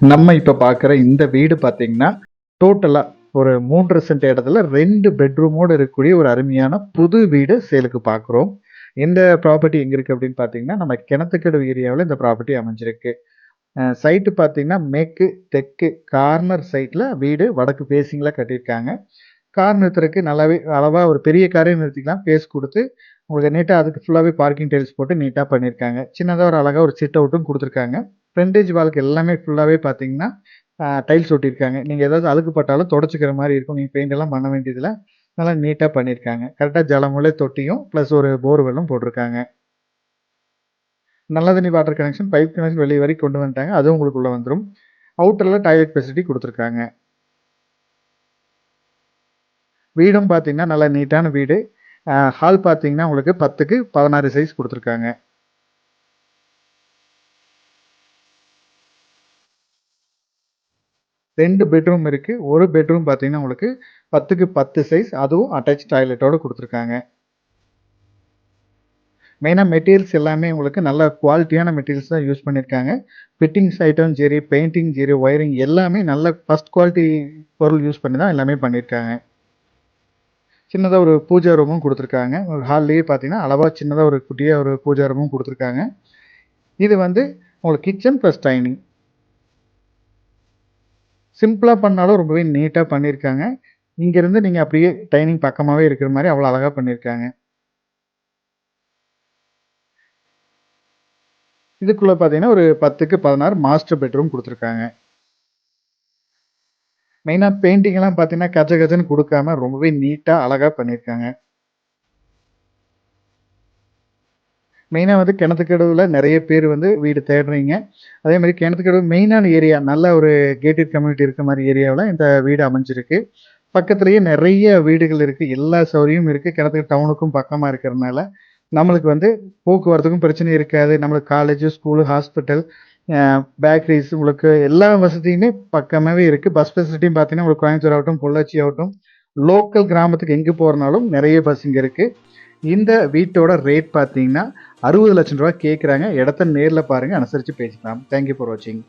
நம்ம இப்போ பார்க்குற இந்த வீடு பார்த்தீங்கன்னா டோட்டலாக ஒரு மூன்று சென்ட் இடத்துல ரெண்டு பெட்ரூமோடு இருக்கக்கூடிய ஒரு அருமையான புது வீடு சேலுக்கு பார்க்குறோம் இந்த ப்ராப்பர்ட்டி எங்கே இருக்குது அப்படின்னு பார்த்தீங்கன்னா நம்ம கிணத்துக்கடவு ஏரியாவில் இந்த ப்ராப்பர்ட்டி அமைஞ்சிருக்கு. சைட்டு பார்த்தீங்கன்னா மேற்கு தெற்கு கார்னர் சைட்டில் வீடு வடக்கு ஃபேஸிங்கில் கட்டியிருக்காங்க. கார் நிறுத்துறதுக்கு நல்லாவே அளவாக ஒரு பெரிய காரை நிறுத்திக்கலாம். பேஸ் கொடுத்து உங்களுக்கு நீட்டாக அதுக்கு ஃபுல்லாகவே பார்க்கிங் டைல்ஸ் போட்டு நீட்டாக பண்ணியிருக்காங்க சின்னதாக ஒரு அழகாக ஒரு சிட் அவுட்டும் கொடுத்துருக்காங்க. ஃப்ரண்டேஜ் வால்க்கு எல்லாமே ஃபுல்லாகவே பார்த்தீங்கன்னா டைல்ஸ் ஒட்டியிருக்காங்க நீங்கள் ஏதாவது அழுக்கு பட்டாலும் தொடச்சிக்கிற மாதிரி இருக்கும். நீங்கள் பெயிண்ட் எல்லாம் பண்ண வேண்டியதில். நல்லா நீட்டாக பண்ணியிருக்காங்க கரெக்டாக ஜலமுலை தொட்டியும் ப்ளஸ் ஒரு போர்வெல்லும் போட்டிருக்காங்க. நல்ல தண்ணி வாட்டர் கனெக்ஷன் பைப் கனெக்ஷன் வெளியே வரைக்கும் கொண்டு வந்துட்டாங்க. அதுவும் உங்களுக்குள்ளே வந்துடும் அவுட்டரில் டாய்லெட் ஃபெசிலிட்டி கொடுத்துருக்காங்க. வீடும் பார்த்தீங்கன்னா நல்லா நீட்டான வீடு. ஹால் பார்த்தீங்கன்னா உங்களுக்கு பத்துக்கு பதினாறு சைஸ் கொடுத்துருக்காங்க. ரெண்டு பெட்ரூம் இருக்குது ஒரு பெட்ரூம் பார்த்தீங்கன்னா உங்களுக்கு பத்துக்கு பத்து சைஸ் அதுவும் அட்டாச் டாய்லெட்டோடு கொடுத்துருக்காங்க. மெயினாக மெட்டீரியல்ஸ் எல்லாமே உங்களுக்கு நல்ல குவாலிட்டியான மெட்டீரியல்ஸ் தான் யூஸ் பண்ணியிருக்காங்க ஃபிட்டிங்ஸ் ஐட்டம் சரி பெயிண்டிங் சரி ஒயரிங் எல்லாமே நல்ல ஃபஸ்ட் குவாலிட்டி பொருள் யூஸ் பண்ணி தான் எல்லாமே பண்ணியிருக்காங்க சின்னதாக ஒரு பூஜா ரூமும் கொடுத்துருக்காங்க. ஒரு ஹால்லேயே பார்த்தீங்கன்னா அளவாக சின்னதாக ஒரு குட்டியாக ஒரு பூஜா ரூமும் கொடுத்துருக்காங்க. இது வந்து உங்களுக்கு கிச்சன் ப்ளஸ் டைனிங் சிம்பிளாக பண்ணாலும் ரொம்பவே நீட்டாக பண்ணியிருக்காங்க. இங்கேருந்து நீங்கள் அப்படியே டைனிங் பக்கமாகவே இருக்கிற மாதிரி அவ்வளோ அழகாக பண்ணியிருக்காங்க. இதுக்குள்ளே பார்த்தீங்கன்னா ஒரு பத்துக்கு பதினாறு மாஸ்டர் பெட்ரூம் கொடுத்துருக்காங்க. மெயினாக பெயிண்டிங்லாம் பார்த்தீங்கன்னா கஜ கஜன்னு கொடுக்காம ரொம்பவே நீட்டாக அழகாக பண்ணியிருக்காங்க மெயினாக வந்து கிணத்துக்கடவுல நிறைய பேர் வந்து வீடு தேடுறீங்க. அதே மாதிரி கிணத்துக்கடவு மெயினான ஏரியா நல்ல ஒரு கேட்டட் கம்யூனிட்டி இருக்க மாதிரி ஏரியாவில் இந்த வீடு அமைஞ்சிருக்கு. பக்கத்துலேயே நிறைய வீடுகள் இருக்குது எல்லா சௌகரியமும் இருக்குது கிணத்துக்கு டவுனுக்கும் பக்கமாக இருக்கிறதுனால நம்மளுக்கு வந்து போக்குவரத்துக்கும் பிரச்சனை இருக்காது. நம்மளுக்கு காலேஜு ஸ்கூலு ஹாஸ்பிட்டல் பேக்கரிஸ் உங்களுக்கு எல்லா வசதியுமே பக்கமாகவே இருக்குது பஸ் ஃபெசிலிட்டியும் பார்த்தீங்கன்னா உங்களுக்கு கோயம்புத்தூர் ஆகட்டும் பொள்ளாச்சி ஆகட்டும் லோக்கல் கிராமத்துக்கு எங்கே போகிறனாலும் நிறைய பஸ் இங்கே இருக்குது இந்த வீட்டோட ரேட் பார்த்தீங்கன்னா அறுபது லட்சம் ரூபா கேட்குறாங்க இடத்த நேரில் பாருங்கள் அனுசரித்து பேசிக்கலாம். தேங்க்யூ ஃபார் வாட்சிங்